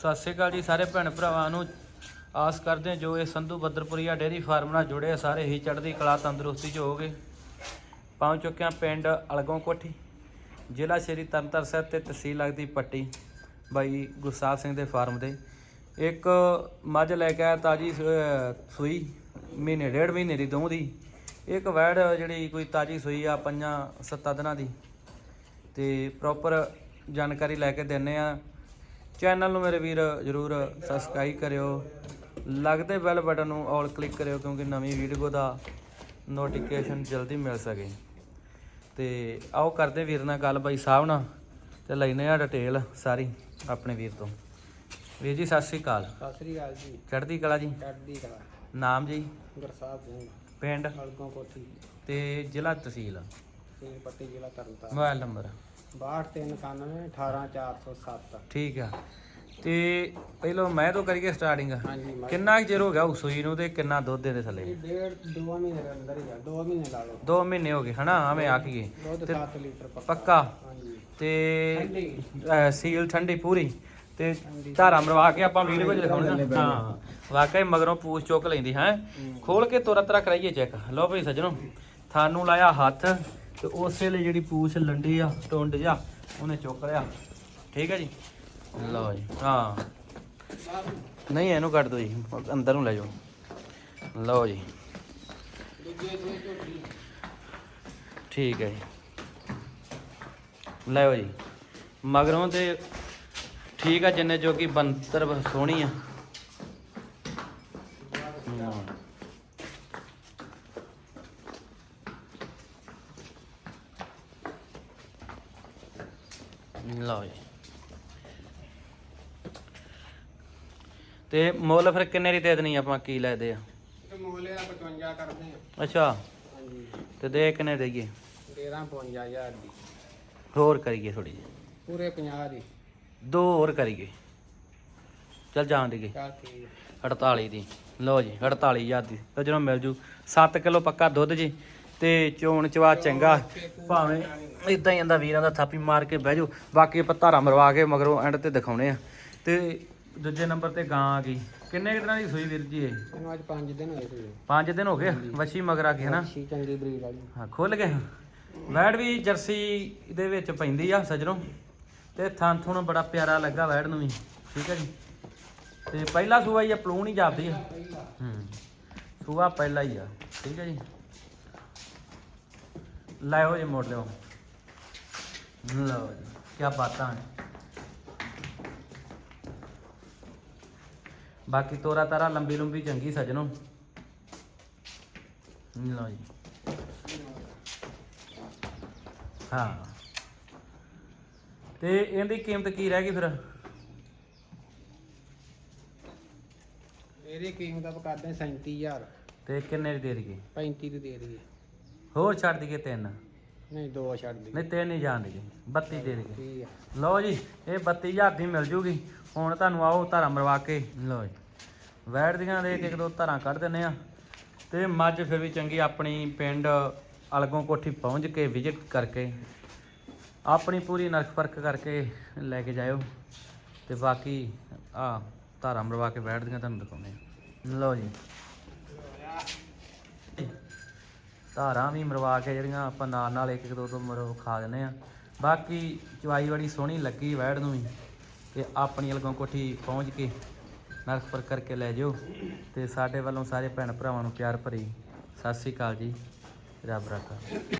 ਸਤਿ ਸ਼੍ਰੀ ਅਕਾਲ ਜੀ ਸਾਰੇ ਭੈਣ ਭਰਾਵਾਂ ਨੂੰ। ਆਸ ਕਰਦੇ ਜੋ ਇਹ ਸੰਧੂ ਬੱਦਰਪੁਰੀਆ ਡੇਅਰੀ ਫਾਰਮ ਨਾਲ ਜੁੜੇ ਆ, ਸਾਰੇ ਹੀ ਚੜ੍ਹਦੀ ਕਲਾ ਤੰਦਰੁਸਤੀ ਚ ਹੋਗੇ ਪਹੁੰਚ ਚੁੱਕੇ ਹਾਂ ਪਿੰਡ ਅਲਗੋਂ ਕੋਠੀ, ਜ਼ਿਲ੍ਹਾ ਸ਼੍ਰੀ ਤਰਨਤਾਰਨ ਸਾਹਿਬ ਤੇ ਤਹਿਸੀਲ ਲੱਗਦੀ ਪੱਟੀ, ਬਾਈ ਗੁਰਸਾਹਿਬ ਸਿੰਘ ਦੇ ਫਾਰਮ ਦੇ। ਇੱਕ ਮੱਝ ਲੈ ਕੇ ਆਇਆ ਤਾਜੀ ਸੂਈ, ਮਹੀਨੇ, ਡੇਢ ਮਹੀਨੇ ਦੀ ਦੋਹ ਦੀ। ਇੱਕ ਵੈੜ ਜਿਹੜੀ ਕੋਈ ਤਾਜੀ ਸੂਈ ਆ, ਪੰਜਾਂ ਸੱਤਾਂ ਦਿਨਾਂ ਦੀ। ਤੇ ਪ੍ਰੋਪਰ ਜਾਣਕਾਰੀ ਲੈ ਕੇ ਦਿੰਨੇ ਆ। ਚੈਨਲ ਨੂੰ ਮੇਰੇ ਵੀਰ ਜਰੂਰ ਸਬਸਕ੍ਰਾਈਬ ਕਰਿਓ। ਲੱਗਦੇ ਬੈਲ ਬਟਨ ਨੂੰ ਆਲ ਕਲਿੱਕ ਕਰਿਓ ਕਿਉਂਕਿ ਨਵੀਂ ਵੀਡੀਓ ਦਾ ਨੋਟੀਫਿਕੇਸ਼ਨ ਜਲਦੀ ਮਿਲ ਸਕੇ। ਤੇ ਆਓ ਕਰਦੇ ਵੀਰ ਨਾਲ ਗੱਲ ਬਾਈ ਸਾਹਿਬ ਨਾਲ ਤੇ ਲੈਨੇ ਆ ਡਿਟੇਲ ਸਾਰੀ ਆਪਣੇ ਵੀਰ ਤੋਂ। ਵੀਰ ਜੀ ਸਤਿ ਸ੍ਰੀ ਅਕਾਲ। ਸਤਿ ਸ੍ਰੀ ਅਕਾਲ ਜੀ। ਚੜ੍ਹਦੀ ਕਲਾ ਜੀ? ਚੜ੍ਹਦੀ ਕਲਾ। ਨਾਮ ਜੀ? ਗੁਰਸਾਹਿਬ ਸਿੰਘ। ਪਿੰਡ? ਹਲਕੋਂ ਕੋਠੀ। ਤੇ ਜ਼ਿਲ੍ਹਾ ਤਹਿਸੀਲ ਪੱਟੀ ਜ਼ਿਲ੍ਹਾ ਤਰਨਤਾਰਨ। Mobile number? 6299 18407 ਠੀਕ ਆ। ਤੇ ਪਹਿਲਾਂ ਮੈਂ ਤੋਂ ਕਰੀਏ ਸਟਾਰਟਿੰਗ ਹਾਂਜੀ ਮੈਂ ਕਿੰਨਾ ਕੁ ਚਿਰ ਹੋ ਗਿਆ ਉਸ ਸੂਈ ਨੂੰ ਤੇ ਕਿੰਨਾ ਦੁੱਧ ਦੇ ਥੱਲੇ? ਇਹ ਡੇਢ ਦੋ ਮਹੀਨੇ ਦੇ ਅੰਦਰ ਹੀ ਆ। ਦੋ ਮਹੀਨੇ ਲਾ ਲਓ। 2 ਮਹੀਨੇ ਹੋ ਗਏ ਹਨਾ? ਐਵੇਂ ਆਖੀਏ ਦੁੱਧ ਤੇ 7 ਲੀਟਰ ਪੱਕਾ। ਪੱਕਾ? ਹਾਂਜੀ। ਤੇ ਅਹ, ਸੀਲ ਠੰਡੀ ਪੂਰੀ। ਤੇ ਧਾਰਾ ਮਰਵਾ ਕੇ ਆਪਾਂ ਵੀਡੀਓ ਵਿੱਚ ਦਿਖਾਉਣਾ ਹਾਂ। ਵਾਕਈ ਮਗਰੋਂ ਪੂਛ ਚੁੱਕ ਲੈਂਦੀ ਹੈ? ਖੋਲ ਕੇ ਤੁਰਤ ਰੱਖ ਲਈਏ ਚੈੱਕ। ਲਓ ਭਈ ਸੱਜਣੋ ਥਾਨੂੰ ਲਾਇਆ ਹੱਥ। ਤੇ ਉਸੇ ਲਈ ਜਿਹੜੀ ਪੂਛ ਲੰਡੀ ਆ ਟੁੰਡ ਜਾ ਉਹਨੇ ਚੁੱਕ ਲਿਆ। ਠੀਕ ਹੈ ਜੀ? ਲਓ ਜੀ। ਹਾਂ। ਨਹੀਂ ਇਹਨੂੰ ਕੱਢ ਦਿਓ ਜੀ ਅੰਦਰ ਨੂੰ ਲੈ ਜਾਓ। ਲਓ ਜੀ। ਠੀਕ ਹੈ ਜੀ। ਲਓ ਜੀ। ਮਗਰੋਂ ਤੇ ਠੀਕ ਆ ਜਿੰਨੇ ਜੋਗੀ ਬੰਤਰ ਸੋਹਣੀ ਆ। ਲਓ ਜੀ। ਤੇ ਮੁੱਲ ਫਿਰ ਕਿੰਨੇ ਦੀ ਦੇ ਦੇਣੀ ਆਪਾਂ ਕੀ ਲੈਦੇ ਆ? ਤੇ ਮੋਲੇ ਦਾ 55 ਕਰਦੇ ਆ। ਅੱਛਾ। ਹਾਂਜੀ। ਤੇ ਦੇ ਕਿੰਨੇ ਦੇਈਏ? ਡੇਰਾ 55000 ਦੀ। ਹੋਰ ਕਰੀਏ ਥੋੜੀ ਜਿਹੀ। ਪੂਰੇ 50 ਦੀ। ਦੋ ਹੋਰ ਕਰੀਏ। ਚਲ ਜਾਣ ਦੇਗੇ ਚੱਲ ਠੀਕ ਹੈ 48 ਦੀ। ਲਓ ਜੀ 48000 ਦੀ। ਤੇ ਜਦੋਂ ਮਿਲ ਜੂ 7 ਕਿਲੋ ਪੱਕਾ ਦੁੱਧ ਜੀ। ਤੇ ਚੋਣ ਚਵਾ ਚੰਗਾ। ਭਾਵੇਂ ਇਦਾਂ ਹੀ ਜਾਂਦਾ ਵੀਰਾਂ ਦਾ ਥਾਪੀ ਮਾਰ ਕੇ ਬਹਿ ਜਾਓ। ਬਾਕੀ ਆਪਾਂ ਧਾਰਾ ਮਰਵਾ ਕੇ ਮਗਰੋਂ ਐਂਡ ਤੇ ਦਿਖਾਉਣੇ ਆ। ਤੇ ਦੂਜੇ ਨੰਬਰ ਤੇ ਗਾਂ ਆ ਗਈ। ਕਿੰਨੇ ਦਿਨਾਂ ਦੀ ਸੂਈ ਵੀਰ ਜੀ ਇਹ? ਇਹਨੂੰ ਅੱਜ 5 ਦਿਨ ਹੋਏ ਸੀ 5 ਦਿਨ ਹੋ ਗਏ? ਵੱਛੀ ਮਗਰ ਆ ਗਈ ਹੈ ਨਾ ਅੱਛੀ ਚੰਗੀ ਬਰੀਡ ਵਾਲੀ। ਹਾਂ ਖੁੱਲ ਗਏ। ਵੈੜ ਵੀ ਜਰਸੀ ਦੇ ਵਿੱਚ ਪੈਂਦੀ ਆ ਸਜਣੋ। ਤੇ ਥਾਂ ਥੁਣ ਬੜਾ ਪਿਆਰਾ ਲੱਗਾ ਵੈੜ ਨੂੰ ਵੀ। ਠੀਕ ਹੈ ਜੀ। ਤੇ ਪਹਿਲਾ ਸੂਆ ਹੀ ਆ ਪਲੂਣ ਹੀ ਜਾਂਦੀ ਆ। ਹੂੰ। ਸੂਆ ਪਹਿਲਾ ਹੀ ਆ। ਠੀਕ ਹੈ ਜੀ। ਲਾਓ ਜੀ ਮੋੜ ਲਿਓ। ਲਓ ਜੀ ਕੀ ਬਾਤਾਂ ਨੇ। ਬਾਕੀ ਤੋਰਾ ਤਾਰਾ ਲੰਬੀ ਲੰਬੀ ਚੰਗੀ ਸਜਣੋ। ਲਓ ਜੀ। ਹਾਂ। ਤੇ ਇਹਦੀ ਕੀਮਤ ਕੀ ਰਹਿ ਗਈ ਫਿਰ? ਇਹਦੀ ਕੀਮਤ ਆਪਾਂ ਕਰਦੇ ਹਾਂ 37000 ਤੇ ਕਿੰਨੇ ਦੀ ਦੇ ਦਈਏ? 35 ਦੀ ਦੇ ਦਈਏ। ਹੋਰ ਛੱਡ ਦਈਏ ਤਿੰਨ। ਨਹੀਂ ਦੋ ਛੱਡ ਦਈਏ। ਨਹੀਂ ਤਿੰਨ ਹੀ ਜਾਣ ਦਈਏ। 32 ਦੇ ਠੀਕ ਹੈ ਲਓ ਜੀ ਇਹ 32000 ਦੀ ਮਿਲ ਜੂਗੀ। ਹੁਣ ਤੁਹਾਨੂੰ ਆਓ ਧਾਰਾ ਮਰਵਾ ਕੇ। ਲਓ ਜੀ। ਵੈੜ ਦੀਆਂ ਦੇ ਇੱਕ ਇੱਕ ਦੋ ਧਾਰਾਂ ਕੱਢ ਦਿੰਨੇ ਆ ਤੇ ਮੱਝ ਫਿਰ ਵੀ ਚੰਗੀ ਆਪਣੀ ਪਿੰਡ ਅਲਗੋਂ ਕੋਠੀ ਪਹੁੰਚ ਕੇ ਵਿਜ਼ਿਟ ਕਰਕੇ ਆਪਣੀ ਪੂਰੀ ਨਰਕ ਫ਼ਰਕ ਕਰਕੇ ਲੈ ਕੇ ਜਾਇਓ। ਤੇ ਬਾਕੀ ਆ ਧਾਰਾ ਮਰਵਾ ਕੇ ਵੈੜ ਦੀਆਂ ਤੁਹਾਨੂੰ ਦਿਖਾਉਂਦੇ ਆ ਲਓ ਜੀ। ਧਾਰਾਂ ਵੀ ਮਰਵਾ ਕੇ ਜਿਹੜੀਆਂ ਆਪਾਂ ਨਾਲ ਨਾਲ ਇੱਕ ਇੱਕ ਦੋ ਦੋ ਮਰੋ ਖਾ ਦਿੰਦੇ ਆ। ਬਾਕੀ ਚਵਾਈ ਬੜੀ ਸੋਹਣੀ ਲੱਗੀ ਵੈੜ ਨੂੰ ਵੀ ਤੇ ਆਪਣੀ ਅਲਗੋਂ ਕੋਠੀ ਪਹੁੰਚ ਕੇ ਨਰਕ ਪਰ ਕਰਕੇ ਲੈ ਜਿਓ ਤੇ ਸਾਡੇ ਵੱਲੋਂ ਸਾਰੇ ਭੈਣ ਭਰਾਵਾਂ ਨੂੰ ਪਿਆਰ ਭਰੀ ਸਤਿ ਸ੍ਰੀ ਅਕਾਲ ਜੀ। ਰੱਬ ਰਾਖਾ।